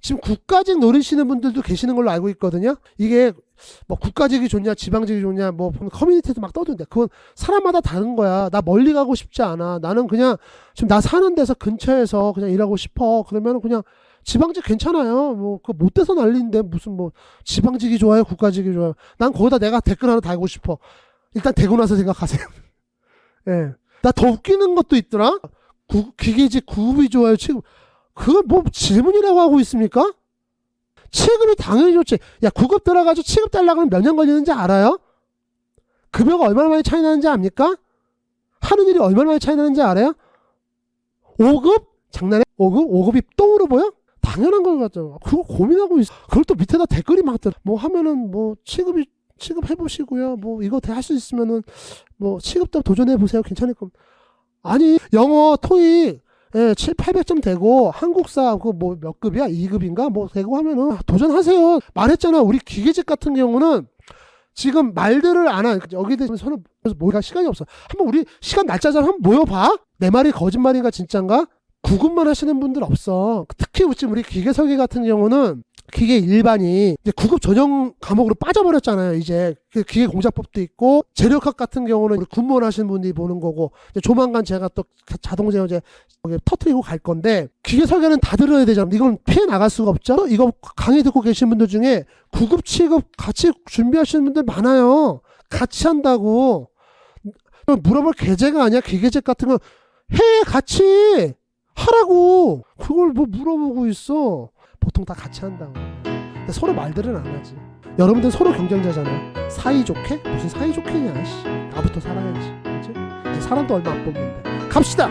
지금 국가직 노리시는 분들도 계시는 걸로 알고 있거든요. 이게 뭐 국가직이 좋냐, 지방직이 좋냐, 뭐 커뮤니티에서 막 떠드는데 그건 사람마다 다른 거야. 나 멀리 가고 싶지 않아. 나는 그냥 지금 나 사는 데서 근처에서 그냥 일하고 싶어. 그러면 그냥 지방직 괜찮아요. 뭐 그 못 돼서 난리인데 무슨 뭐 지방직이 좋아요, 국가직이 좋아요. 난 거기다 내가 댓글 하나 달고 싶어. 일단 되고 나서 생각하세요. 예. 나 더 웃기는 것도 있더라. 구, 기계직 구급이 좋아요, 취급. 그걸 뭐 질문이라고 하고 있습니까? 취급이 당연히 좋지. 야, 구급 들어가지고 취급 달라고 하면 몇 년 걸리는지 알아요? 급여가 얼마나 많이 차이 나는지 압니까? 하는 일이 얼마나 많이 차이 나는지 알아요? 5급? 장난해? 5급? 5급이 똥으로 보여? 당연한 것 같잖아. 그거 고민하고 있어. 그걸 또 밑에다 댓글이 막 들어. 뭐 하면은 뭐 취급이 취급해 보시고요. 뭐 이거 할 수 있으면은 뭐 취급도 도전해 보세요. 괜찮을 겁니다. 아니 영어 토익 예, 7, 800점 되고 한국사 그뭐 몇 급이야? 2급인가? 뭐 되고 하면은 도전하세요. 말했잖아. 우리 기계직 같은 경우는 지금 말들을 안 하. 여기 대해서는 모이가 시간이 없어. 한번 우리 시간 날짜를 한번 모여봐. 내 말이 거짓말인가 진짠가? 구급만 하시는 분들 없어. 특히 지금 우리 기계 설계 같은 경우는 기계 일반이 이제 구급 전용 과목으로 빠져버렸잖아요. 이제 그 기계 공작법도 있고 재료학 같은 경우는 우리 군무원 하시는 분들이 보는 거고 조만간 제가 또 자동 제어제 터트리고 갈 건데 기계 설계는 다 들어야 되잖아. 이건 피해 나갈 수가 없죠. 이거 강의 듣고 계신 분들 중에 구급 취급 같이 준비하시는 분들 많아요. 같이 한다고 물어볼 계제가 아니야. 기계제 같은 거 해 같이 하라고 그걸 뭐 물어보고 있어. 보통 다 같이 한다고. 근데 서로 말들은 안 하지. 여러분들 서로 경쟁자잖아요. 사이좋게? 무슨 사이좋게냐, 씨. 나부터 살아야지. 그치? 사람도 얼마 안 뽑는데. 갑시다!